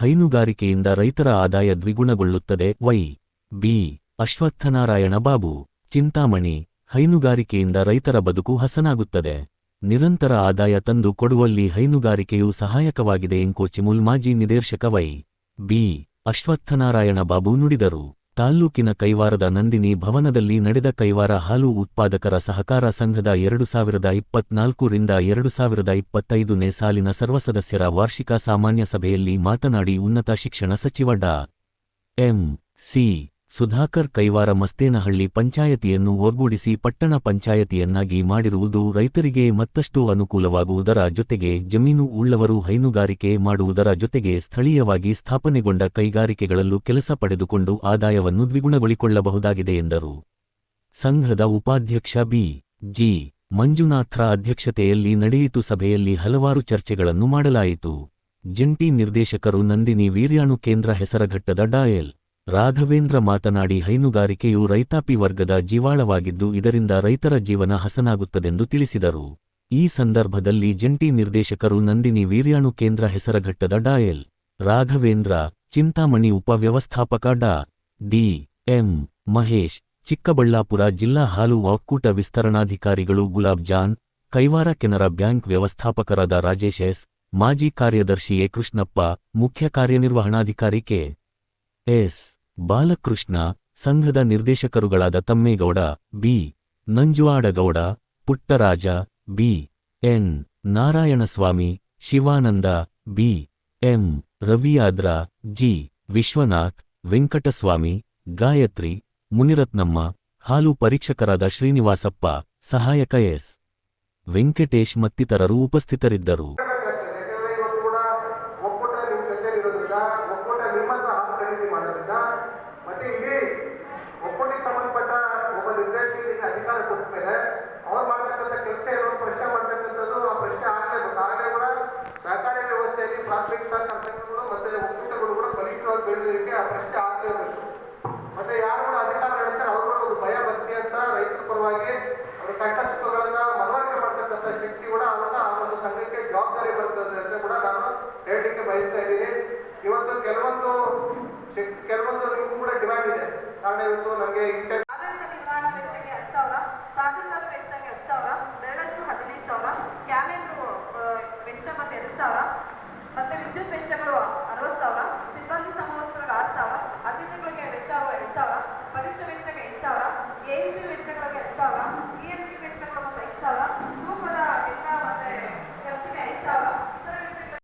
ಹೈನುಗಾರಿಕೆಯಿಂದ ರೈತರ ಆದಾಯ ದ್ವಿಗುಣಗೊಳ್ಳುತ್ತದೆ. ವೈ. ಬಿ. ಅಶ್ವತ್ಥನಾರಾಯಣ ಬಾಬು, ಚಿಂತಾಮಣಿ, ಹೈನುಗಾರಿಕೆಯಿಂದ ರೈತರ ಬದುಕು ಹಸನಾಗುತ್ತದೆ. ನಿರಂತರ ಆದಾಯ ತಂದು ಕೊಡುವಲ್ಲಿ ಹೈನುಗಾರಿಕೆಯು ಸಹಾಯಕವಾಗಿದೆ, ಎಂಕೋಚಿಮುಲ್ ಮಾಜಿ ನಿರ್ದೇಶಕ ವೈ. ಬಿ. ಅಶ್ವತ್ಥನಾರಾಯಣ ಬಾಬು ನುಡಿದರು. ತಾಲ್ಲೂಕಿನ ಕೈವಾರದ ನಂದಿನಿ ಭವನದಲ್ಲಿ ನಡೆದ ಕೈವಾರ ಹಾಲು ಉತ್ಪಾದಕರ ಸಹಕಾರ ಸಂಘದ ಎರಡು ಸಾವಿರದ ಇಪ್ಪತ್ನಾಲ್ಕು ರಿಂದ ಎರಡು ಸಾವಿರದ ಇಪ್ಪತ್ತೈದನೇ ಸಾಲಿನ ಸರ್ವಸದಸ್ಯರ ವಾರ್ಷಿಕ ಸಾಮಾನ್ಯ ಸಭೆಯಲ್ಲಿ ಮಾತನಾಡಿ ಉನ್ನತ ಶಿಕ್ಷಣ ಸಚಿವ ಡಾ. ಎಂ. ಸಿ. ಸುಧಾಕರ್ ಕೈವಾರ ಮಸ್ತೇನಹಳ್ಳಿ ಪಂಚಾಯತಿಯನ್ನು ಒಗ್ಗೂಡಿಸಿ ಪಟ್ಟಣ ಪಂಚಾಯತಿಯನ್ನಾಗಿ ಮಾಡಿರುವುದು ರೈತರಿಗೆ ಮತ್ತಷ್ಟು ಅನುಕೂಲವಾಗುವುದರ ಜೊತೆಗೆ ಜಮೀನು ಉಳ್ಳವರು ಹೈನುಗಾರಿಕೆ ಮಾಡುವುದರ ಜೊತೆಗೆ ಸ್ಥಳೀಯವಾಗಿ ಸ್ಥಾಪನೆಗೊಂಡ ಕೈಗಾರಿಕೆಗಳಲ್ಲೂ ಕೆಲಸ ಪಡೆದುಕೊಂಡು ಆದಾಯವನ್ನು ದ್ವಿಗುಣಗೊಳಿಕೊಳ್ಳಬಹುದಾಗಿದೆ ಎಂದರು. ಸಂಘದ ಉಪಾಧ್ಯಕ್ಷ ಬಿ. ಜಿ. ಮಂಜುನಾಥ್ರ ಅಧ್ಯಕ್ಷತೆಯಲ್ಲಿ ನಡೆಯಿತು. ಸಭೆಯಲ್ಲಿ ಹಲವಾರು ಚರ್ಚೆಗಳನ್ನು ಮಾಡಲಾಯಿತು. ಜಂಟಿ ನಿರ್ದೇಶಕರು ನಂದಿನಿ ವೀರ್ಯಾಣು ಕೇಂದ್ರ ಹೆಸರಘಟ್ಟದ ಡಾಯಲ್ ರಾಘವೇಂದ್ರ ಮಾತನಾಡಿ, ಹೈನುಗಾರಿಕೆಯು ರೈತಾಪಿ ವರ್ಗದ ಜೀವಾಳವಾಗಿದ್ದು, ಇದರಿಂದ ರೈತರ ಜೀವನ ಹಸನಾಗುತ್ತದೆಂದು ತಿಳಿಸಿದರು. ಈ ಸಂದರ್ಭದಲ್ಲಿ ಜಂಟಿ ನಿರ್ದೇಶಕರು ನಂದಿನಿ ವೀರ್ಯಾಣು ಕೇಂದ್ರ ಹೆಸರಘಟ್ಟದ ಡಾಯಲ್ ರಾಘವೇಂದ್ರ, ಚಿಂತಾಮಣಿ ಉಪವ್ಯವಸ್ಥಾಪಕ ಡಾ ಡಿ. ಎಂ. ಮಹೇಶ್, ಚಿಕ್ಕಬಳ್ಳಾಪುರ ಜಿಲ್ಲಾ ಹಾಲು ಒಕ್ಕೂಟ ವಿಸ್ತರಣಾಧಿಕಾರಿಗಳು ಗುಲಾಬ್ ಜಾನ್, ಕೈವಾರ ಕೆನರಾ ಬ್ಯಾಂಕ್ ವ್ಯವಸ್ಥಾಪಕರಾದ ರಾಜೇಶ್ ಎಸ್, ಮಾಜಿ ಕಾರ್ಯದರ್ಶಿ ಎ ಕೃಷ್ಣಪ್ಪ, ಮುಖ್ಯ ಕಾರ್ಯನಿರ್ವಹಣಾಧಿಕಾರಿ ಕೆ. ಎಸ್. ಬಾಲಕೃಷ್ಣ ಸಂಘದ ನಿರ್ದೇಶಕರುಗಳಾದ Thammegowda, B. Nanjuvadagowda, Puttaraja, B. N. Narayanaswamy, Shivananda, B. M. ರವಿಯಾದ್ರ, G. Vishwanath, Venkataswamy, Gayathri, Muniratnamma, ಹಾಲು ಪರೀಕ್ಷಕರಾದ ಶ್ರೀನಿವಾಸಪ್ಪ, ಸಹಾಯಕ ಎಸ್. ವೆಂಕಟೇಶ್ ಮತ್ತಿತರರು ಉಪಸ್ಥಿತರಿದ್ದರು. ಮುಖಂಡರಿಗೆ ಮಾಡೋದ್ರಿಂದ ಮತ್ತೆ ಇಡೀ ಒಕ್ಕೂಟಿಗೆ ಸಂಬಂಧಪಟ್ಟ ಒಬ್ಬ ನಿರ್ದೇಶಕರಿಗೆ ಅಧಿಕಾರ ಕೊಟ್ಟ ಮೇಲೆ ಕೆಲವೊಂದು ಕೂಡ ಡಿಮ್ಯಾಂಡ್ ಇದೆ. ಕಾರಣ ಇವತ್ತು ನಮಗೆ